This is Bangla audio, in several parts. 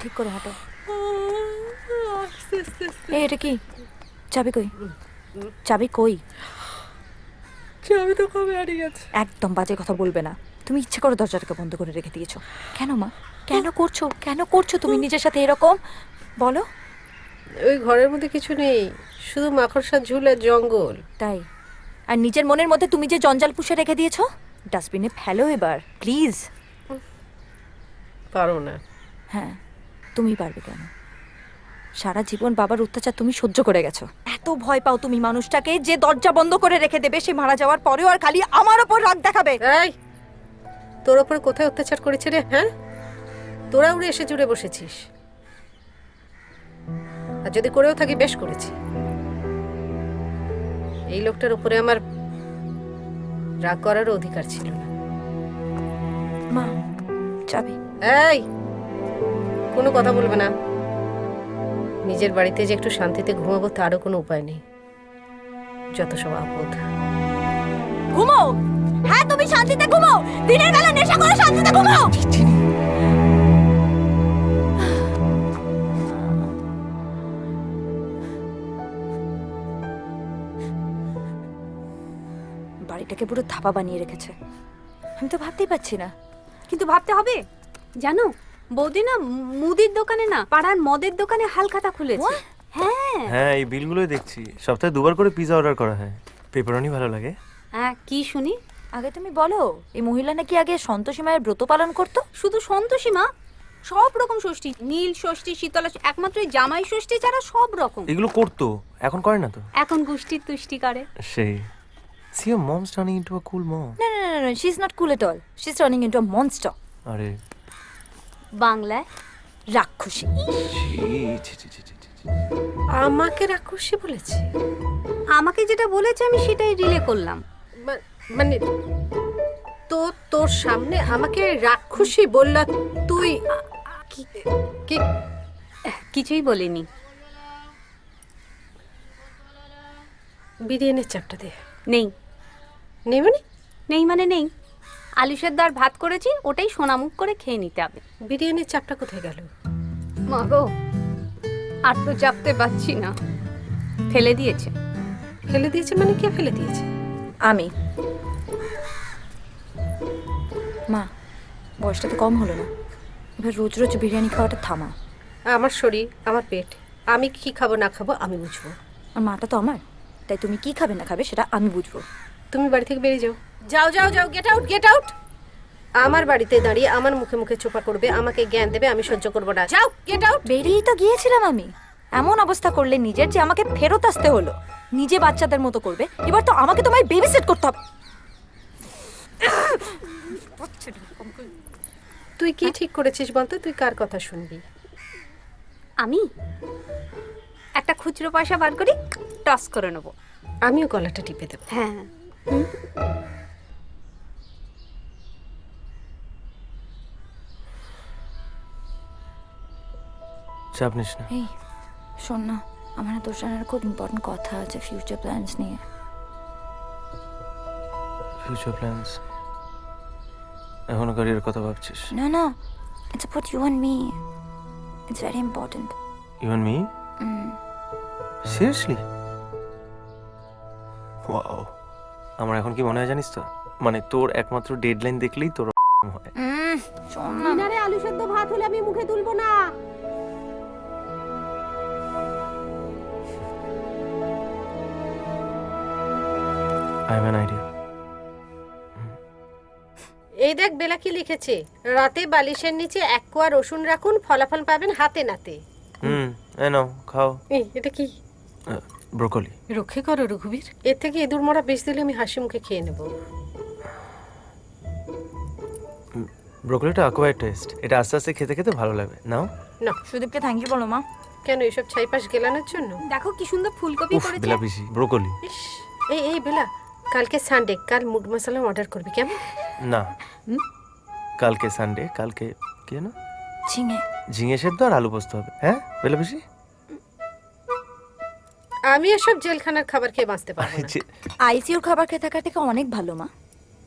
ঠিক করে হাঁটো। এই এটা কি? চাবি কই? চাবি কই? আমি তো কবে হারিয়ে গেছে। একদম বাজে কথা বলবে না। তুমি ইচ্ছে করে দরজাটাকে বন্ধ করে রেখে দিয়েছ। কেন মা? কেন করছ? কেন করছ তুমি নিজের সাথে এরকম? বলো। ওই ঘরের মধ্যে কিছু নেই। শুধু মাকড়সার ঝুল আর জঙ্গল। তাই? আর নিজের মনের মধ্যে তুমি যে জঞ্জাল পুষে রেখে দিয়েছ? ডাস্টবিনে ফেলো এবার প্লিজ। পারো না। হ্যাঁ। তুমি পারবে কেন? সারা জীবন বাবার অত্যাচার তুমি সহ্য করে গেছো। এত ভয় পাও তুমি মানুষটাকে যে দরজা বন্ধ করে রেখে দেবে সে মারা যাওয়ার পরেও আর খালি আমার ওপর রাগ দেখাবে। এই তোর ওপর কোথায় অত্যাচার করেছে রে হ্যাঁ? তোরা উড়ে এসে জুড়ে বসেছিস। আর যদি করেও থাকি বেশ করেছি। এই লোকটার উপরে আমার রাগ করারও অধিকার ছিল না। মা চাবি এই কোনো কথা বলবে না। নিজের বাড়িতে যে একটু শান্তিতে ঘুমাবো, তারও কোনো উপায় নেই। যত সব আপদ। ঘুমো হ্যাঁ তুমি শান্তিতে দিনের বেলা নেশা করে শান্তিতে বাড়িটাকে পুরো থাপা বানিয়ে রেখেছে। আমি তো ভাবতেই পারছি না। কিন্তু ভাবতে হবে। জানো বৌদি না মুদির দোকানে না পাড়ার মদের দোকানে হালখাতা খুলেছে। হ্যাঁ। হ্যাঁ এই বিলগুলোই দেখছি। সপ্তাহে দুবার করে পিৎজা অর্ডার করা হয়। পেপারনি ভালো লাগে। হ্যাঁ কি শুনি? আগে তুমি বলো এই মহিলা নাকি আগে সন্তোষী মায়ের ব্রত পালন করতো? শুধু সন্তোষী মা? সব রকম ষষ্ঠী নীল ষষ্ঠী শীতলা একমাত্র এই জামাই ষষ্ঠী ছাড়া সব রকম। এগুলো করতো এখন করে না তো? এখন গোষ্ঠীর তুষ্টি করে। সেই। See your moms turning into a cool mom না না না না she is not cool at all she is turning into a monster আরে বাংলায় রাক্ষসী। আমাকে রাক্ষসী বলেছে? আমাকে যেটা বলেছে আমি সেটাই রিলে করলাম। মানে তো তোর সামনে আমাকে রাক্ষসী বললা তুই কি কি? কিছুই বলিনি। বিরিয়ানির চাপটা দে। নেই। নেই মানে? নেই মানে নেই। আলু সেদ্ধ আর ভাত করেছি ওটাই সোনামুখ করে খেয়ে নিতে হবে। বিরিয়ানির চাপটা কোথায় গেল? মা গো আর তো চাপতে পারছি না। ফেলে দিয়েছে। ফেলে দিয়েছে মানে কে ফেলে দিয়েছে? আমি। মা বয়সটা তো কম হলো না। এবার রোজ রোজ বিরিয়ানি খাওয়াটা থামা। আমার শরীর আমার পেট আমি কি খাব না খাব আমি বুঝব। আর মাটা তো আমার তাই তুমি কি খাবে না খাবে সেটা আমি বুঝব। তুমি বাড়ি থেকে বেরিয়ে যাও। যাও যাও যাও গেট আউট গেট আউট আমার বাড়িতে দাঁড়িয়ে আমার মুখে মুখে চোপা করবে আমাকে জ্ঞান দেবে আমি সহ্য করব না। যাও গেট আউট বেরিয়েই তো গিয়েছিলাম আমি। এমন অবস্থা করলে নিজের যে আমাকে ফেরত আসতে হলো নিজে বাচ্চাদের মতো করবে এবার তো আমাকে তোমায় বেবি সেট করতে হবে। তুই কি ঠিক করেছিস বলতো? তুই কার কথা শুনবি? আমি? একটা খুচরো পয়সা বার করি টস করে নেব। আমিও গলাটা টিপে দেবো। হ্যাঁ। চাপ নিস না। এই শোন না আমার তোর সঙ্গে খুব ইম্পর্টেন্ট কথা আছে ফিউচার প্ল্যানস নিয়ে। ফিউচার প্ল্যানস এখনও ক্যারিয়ার কথা ভাবছিস? না না it's about you and me it's very important you and me seriously wow আমার এখন কি মনে হয় জানিস তো? মানে তোর একমাত্র ডেডলাইন দেখলেই তোর হয় শোন না। ডিনারে আলু সেদ্ধ ভাত হলে আমি মুখে তুলবো না। আই হ্যাভ অ্যান আইডিয়া এই দেখ বেলা কি লিখেছে? রাতে বালিশের নিচে এক কোয়া রসুন রাখুন ফলাফল পাবেন হাতে নাতে। হুম এ নাও খাও। এই, এটা কি? ব্রোকলি। রক্ষে করো রঘুবীর। এর থেকে ইঁদুর মরা বেশ দিলে আমি হাসি মুখে খেয়ে নেব। ব্রোকলিটা অ্যাকোয়ার টেস্ট এটা আস্তে আস্তে খেতে খেতে ভালো লাগবে নাও। না সুদীপকে থ্যাংক ইউ বলো মা। কেন এসব ছাইপাশ গেলানোর জন্য? দেখো কি সুন্দর ফুলকপি উফ করেছে। বেলা পিসি ব্রোকলি। ইস এই এই বেলা। কালকে সানডে কাল মুড মশলা অর্ডার করবি কেমন? না। কালকে সানডে কালকে কি জানো ঝিঙে। ঝিঙে সেদ্ধ আর আলু পোস্ত হবে। হ্যাঁ? বেলা পিসি আমি এসব জেলখানার খাবার খেয়ে বাঁচতে পারব না। ছি- আইসিইউর খাবার খেয়ে থাকার থেকে অনেক ভালো মা।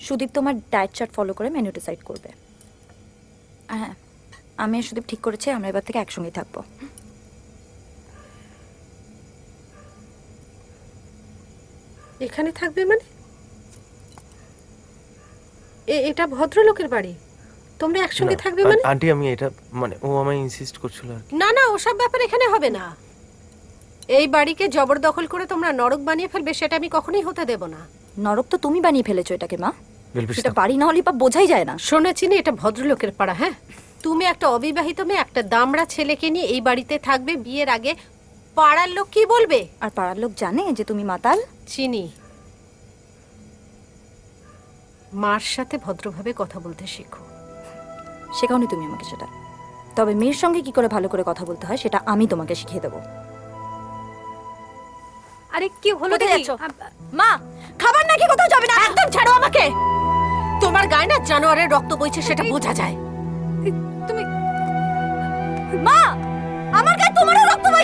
সুদীপ তোমার ডায়েট চার্ট ফলো করে মেনু ডিসাইড করবে। আর হ্যাঁ আমি আর সুদীপ ঠিক করেছি আমরা এবার থেকে একসঙ্গেই থাকব। এখানে থাকবে মানে? এটা ভদ্রলোকের বাড়ি। তোমরা একসঙ্গে থাকবে মানে? আন্টি আমি এটা মানে ও আমায় ইনসিস্ট করছিল আর। না না ওসব ব্যাপার এখানে হবে না। এই বাড়িকে জবরদখল করে তোমরা নরক বানিয়ে ফেলবে সেটা আমি কখনোই হতে দেব না। নরক তো তুমি বানিয়ে ফেলেছো এটাকে মা। সেটা বাড়ি না হলে বা বোঝাই যায় না। শুনেছি না এটা ভদ্রলোকের পাড়া হ্যাঁ? তুমি একটা অবিবাহিত মেয়ে একটা দামড়া ছেলেকে নিয়ে এই বাড়িতে থাকবে বিয়ের আগে পাড়ার লোক কি বলবে? আর পাড়ার লোক জানে যে তুমি মাতাল। চিনি। মার সাথে ভদ্রভাবে কথা বলতে শেখো। শেখাওনি তুমি আমাকে সেটা। তবে মেয়ের সঙ্গে কি করে ভালো করে কথা বলতে হয় সেটা আমি তোমাকে শিখিয়ে দেবো। আরে কি হলো দেখি। মা খাবার নাকি কোথাও যাবে না? একদম ছাড়ো আমাকে! তোমার গায়ে না জানোয়ারের রক্ত বইছে সেটা বোঝা যায়। তুমি মা!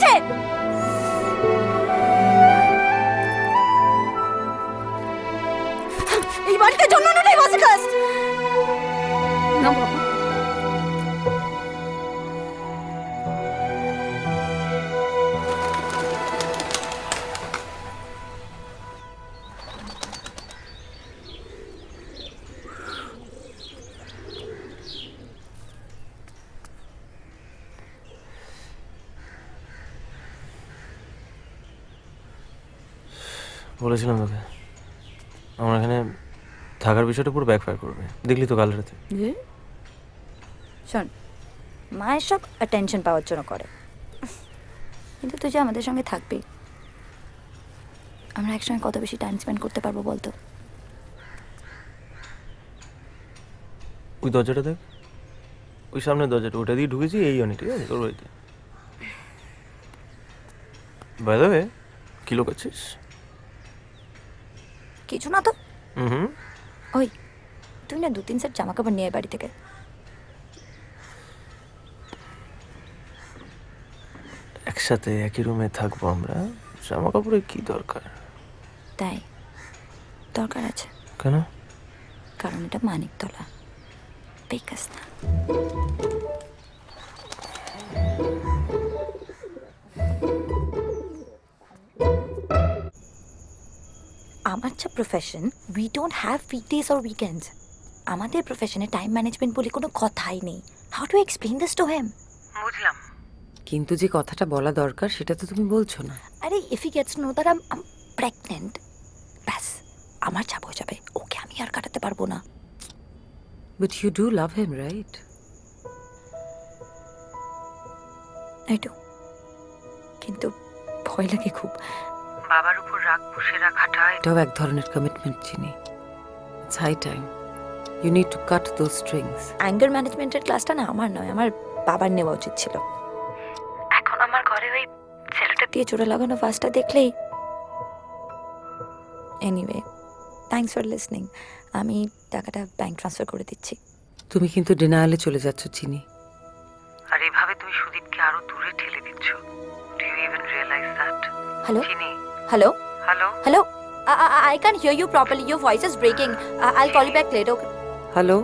বইছে এই বাড়িতে জন্ম নেই বাসিকাস না বাবা। বলেছিলাম তোকে আমার এখানে থাকার বিষয়টা পুরো ব্যাকফায়ার করবে। দেখলি তো কাল রাতে। শোন মায়ের সব অ্যাটেনশন পাওয়ার জন্য করে। কিন্তু তুই যে আমাদের সঙ্গে থাকবি আমরা একসঙ্গে কত বেশি টাইম স্পেন্ড করতে পারব বলতো? ওই দরজাটা দেখ। ওই সামনের দরজাটা ওটা দিয়ে ঢুকেছি এই অনেক ঠিক আছে? তোর বাড়িতে। বাই দ্য ওয়ে কি লোক আছিস? কিছু না তো? হুম ওই তুই না দু তিন সেট জামা কাপড় নিয়ে বাড়ি থেকে। একসাথে একই রুমে থাকব আমরা। জামা কাপড়ের কি দরকার? তাই দরকার আছে। কেন? কারণ এটা মানিকতলা। বেকাস না আমার যা profession we don't have weekdays or weekends আমাদের প্রফেশনে টাইম ম্যানেজমেন্ট বলে কোনো কথাই নেই। How to explain this to him বুঝলাম। কিন্তু যে কথাটা বলা দরকার সেটা তো তুমি বলছো না। আরে if he gets know that I'm pregnant ব্যাস আমার চাপ হয়ে যাবে। ওকে আমি আর কাটাতে পারব না। But you do love him right এই তো কিন্তু ভয় লাগে খুব। বাবার উপর রাগ পুষে রাখাটা এটাও এক ধরনের commitment Chini it's high time you need to cut those strings anger ম্যানেজমেন্টের ক্লাসটা না আমার নয় আমার বাবার নেওয়া উচিত ছিল। এখন আমার ঘরে ওই ছেলেটা দিয়ে চোরা লাগানো ফার্স্টটা দেখলেই এনিওয়ে থ্যাঙ্কস ফর লিসনিং আমি টাকাটা ব্যাংক ট্রান্সফার করে দিচ্ছি। তুমি কিন্তু ডিনায়ালে চলে যাচ্ছ চিনি আর এভাবে তুমি সুদীপকে আরও দূরে ঠেলে দিচ্ছ। Do you even realise that hello চিনি hello hello hello I can hear you properly your voice is breaking I call you back later hello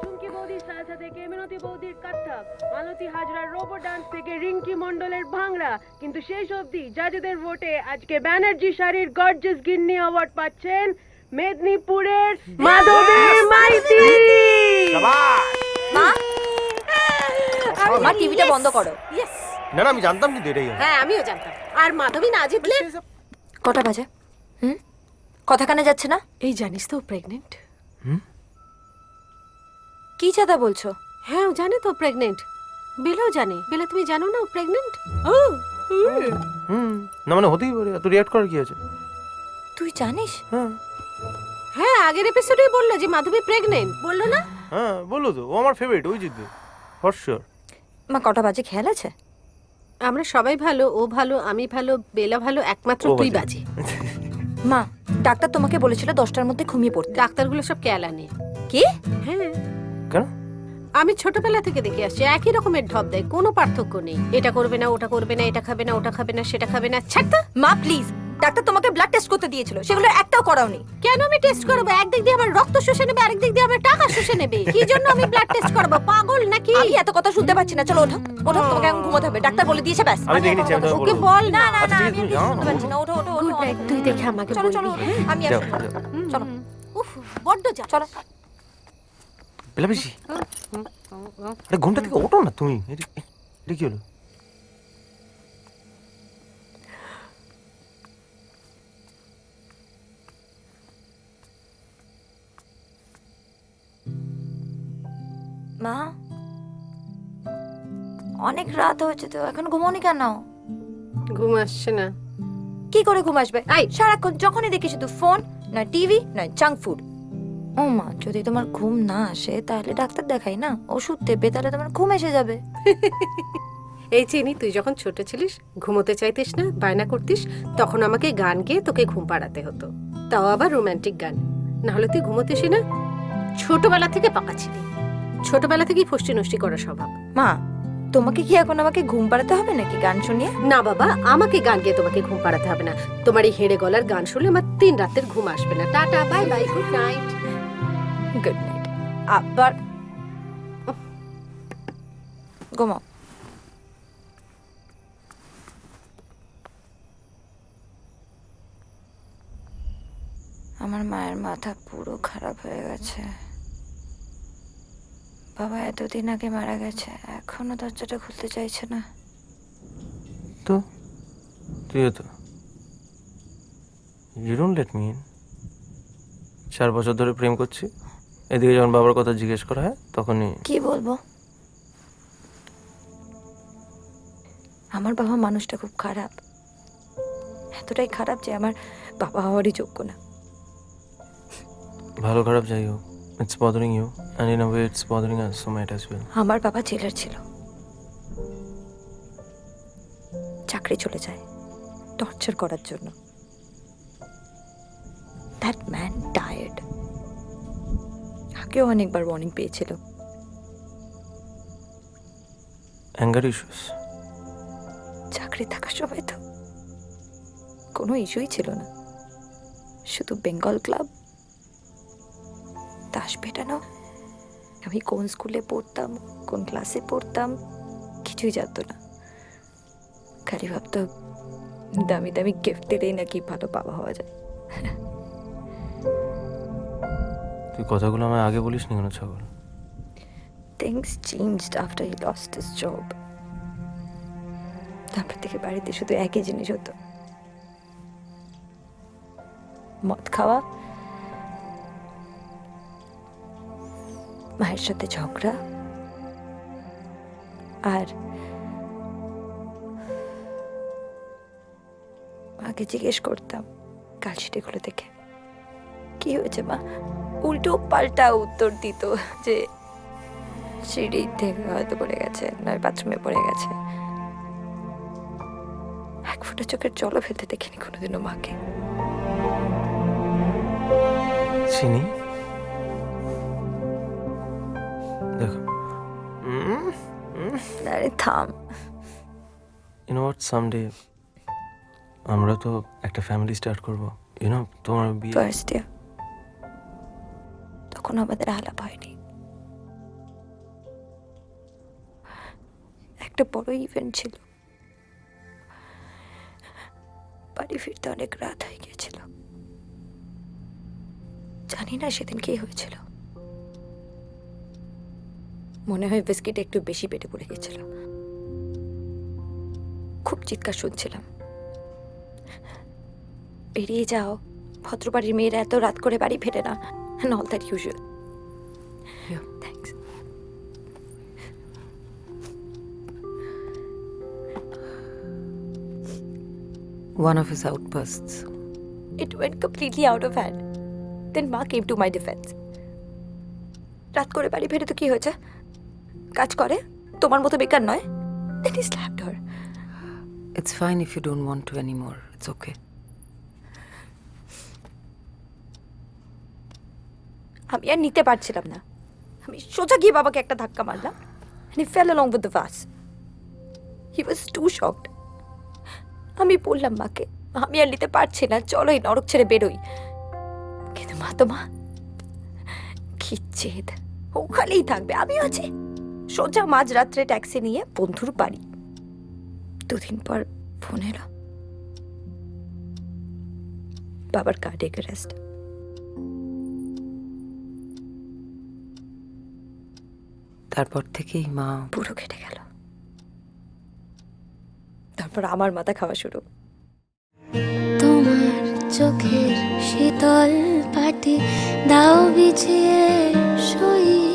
Chumki বৌদির সালসা থেকে মিনতি বৌদির কত্থক মালতী হাজরার রোবো ডান্স থেকে রিঙ্কি মন্ডলের ভাংড়া কিন্তু শেষ অবধি জাজেদের ভোটে আজকে ব্যানার্জি শাড়ির গর্জেস গিন্নি অ্যাওয়ার্ড পাচ্ছেন মেদিনীপুরের মাধবী মাইতি। মা? মা টিভিটা বন্ধ করো। ইয়েস না না আমি জানতাম কিন্তু এটাই হবে। হ্যাঁ আমিও জানতাম। আর মাধবী না জিতলে? কটা বাজে? হুম? কথা কানে যাচ্ছে না? এই জানিস তো প্রেগনেন্ট কি চাদা বলছো? হ্যাঁ ও জানে তো প্রেগনেন্ট বেলাও জানে। বেলা তুমি জানো না ও প্রেগনেন্ট হুম। না মানে হতেই পারে। এত রিয়াক্ট করার কি আছে? তুই জানিস? হ্যাঁ। হ্যাঁ আগের এপিসোডেই বলল যে মাধবী প্রেগনেন্ট বলল না? হ্যাঁ বলল তো। ও আমার ফেভারিট ওই জিতবে। ফর শিওর মা কটা বাজে? খেয়াল আছে? আমরা সবাই ভালো ও ভালো আমি ভালো বেলা ভালো একমাত্র তুই বাজে। বাজে। মা ডাক্তার তোমাকে বলেছিল দশটার মধ্যে ঘুমিয়ে পড়তে। ডাক্তারগুলো সব কেলা নেই কি? হ্যাঁ। কেন? আমি ছোটবেলা থেকে দেখে আসছি একই রকমের ঢপ দেয় কোনো পার্থক্য নেই। এটা করবে না ওটা করবে না এটা খাবে না ওটা খাবে না সেটা খাবে না ছাড়তা মা প্লিজ ডাক্তার তোমাকে ব্লাড টেস্ট করতে দিয়েছিল সেগুলো একটাও করাওনি। কেন আমি টেস্ট করব? একদিক দিয়ে আমার রক্ত শুষে নেবে আরেক দিক দিয়ে আমার টাকা শুষে নেবে। কি জন্য আমি ব্লাড টেস্ট করব? পাগল নাকি? আমি এত কথা শুনতে পাচ্ছি না চলো ওঠো। ওঠো তোমাকে এখন ঘুমোতে হবে। ডাক্তার বলে দিয়েছে ব্যাস। আমি দেখে নিচ্ছি আমি ওকে বল না না না না আচ্ছা, ঠিক আমি কিছু শুনতে না। পাচ্ছি না। ওঠো ওঠো ওঠো গুড নাইট তুই দেখে আমাকে চলো চলো আমি আসছি চলো। উফ বড্ড যা চলো। বেলা বেশি আরে ঘুমটা থেকে ওঠো না তুমি। এটা কি হলো? মা? অনেক রাত হয়েছে তো এখন ঘুমোনি কেন? ঘুম আসছে না। কি করে ঘুম আসবে? এই! সারাক্ষণ যখনই দেখি শুধু ফোন না টিভি না জাঙ্ক ফুড। ও মা যদি তোমার ঘুম না আসে তাহলে ডাক্তার দেখাই না। ওষুধ দেবে তাহলে তোমার ঘুম এসে যাবে। এই চিনি তুই যখন ছোট ছিলিস ঘুমোতে চাইতিস না বায়না করতিস তখন আমাকে গান গেয়ে তোকে ঘুম পাড়াতে হতো। তাও আবার রোমান্টিক গান। না হলে তুই ঘুমোতিস না। ছোটবেলা থেকে পাকা ছিলি। ছোটবেলা থেকেই ফষ্টি নষ্টি করা স্বভাব। মা তোমাকে কি এখন আমাকে ঘুম পাড়াতে হবে নাকি গান শুনিয়ে? না বাবা আমাকে গান গেয়ে তোমাকে ঘুম পাড়াতে হবে না। তোমার এই হেড়ে গলার গান শুনলে আমার তিন রাতের ঘুম আসবে না। Tata bye bye good night. Good night. আবার ঘুমাও। আমার মায়ের মাথা পুরো খারাপ হয়ে গেছে। বাবা এতদিন আগে মারা গেছে এখনও দরজাটা খুলতে চাইছে না। তো? তুইও তো you don't let me in চার বছর ধরে প্রেম করছি। এদিকে যখন বাবার কথা জিজ্ঞেস করা হয় তখনই কি বলব? আমার বাবা মানুষটা খুব খারাপ। এতটাই খারাপ যে আমার বাবা হওয়ারই যোগ্য না। ভালো খারাপ যাই হোক। It's bothering you in a way it's bothering us so might as well আমার বাবা জেলার ছিল। চাকরি চলে যায়। টর্চার করার জন্য। দ্যাট ম্যান টায়ার্ড আগেও অনেকবার ওয়ার্নিং পেয়েছিল। অ্যাঙ্গার ইস্যুস চাকরি থাকার সময় তো কোনো ইস্যুই ছিল না। শুধু বেঙ্গল ক্লাব তাস পেটানো আমি কোন স্কুলে পড়তাম কোন ক্লাসে পড়তাম কিছুই জানতো না। খালি ভাবতো দামি দামি গিফট দিলেই নাকি ভালো বাবা হওয়া যায়। তুই কথাগুলো আমায় আগে বলিস নি কেন ছাগল? Things changed after he lost his job তারপর থেকে বাড়িতে শুধু একই জিনিস হতো। মদ খাওয়া মায়ের সাথে ঝগড়া। আর মাকে জিজ্ঞেস করতাম কালশিটিগুলো দেখে কি হয়েছে মা? উল্টো পাল্টা উত্তর দিত যে সিঁড়ি থেকে হয়তো পড়ে গেছে, নয় বাথরুমে পড়ে গেছে। এক ফোঁটা চোখের জলও ফেলতে দেখিনি কোনোদিনও মাকে। চিনি আরে থাম। ইউনো হোয়াট সামডে আমরা তো একটা ফ্যামিলি স্টার্ট করব। ইউনো তোমার বিয়ে ফার্স্ট ইয়ার তখন আমাদের আলাপ হয়নি। একটা বড় ইভেন্ট ছিল। বাড়ি ফিরতে অনেক রাত হয়ে গিয়েছিল। জানি না সেদিন কি হয়েছিল। মনে হয় বিস্কিট একটু বেশি পেটে পড়ে গেছিল খুব চিৎকার শুনছিলাম। বেরিয়ে যাও ভদ্রবাড়ির মেয়েরা এত রাত করে বাড়ি ফেরে না। নল that usual One of his outbursts. It went completely out of hand. Then Ma came to my defense. রাত করে বাড়ি ফেরে তো কি হয়েছে? কাজ করে তোমার মতো বেকার নয় Then he slapped her. It's fine if you don't want to anymore. It's okay. আমি আর নিতে পারছিলাম না আমি সোজা গিয়ে বাবাকে একটা ধাক্কা মারলাম and he fell along with the vase. He was too shocked. আমি বললাম মাকে আমি আর নিতে পারছি না চলো এই নরক ছেড়ে বেরোই কিন্তু মা তো মা কি জেদ ওখানেই থাকবে আমিও আছি সোজা মাঝরাত্রে ট্যাক্সি নিয়ে বন্ধুর বাড়ি। দুদিন পর ফোন এলো। বাবার কার্ডিয়াক অ্যারেস্ট তারপর থেকেই মা পুরো কেটে গেল। তারপর আমার মাথা খাওয়া শুরু। তোমার চোখের শীতল পাটি দাও বিছিয়ে সই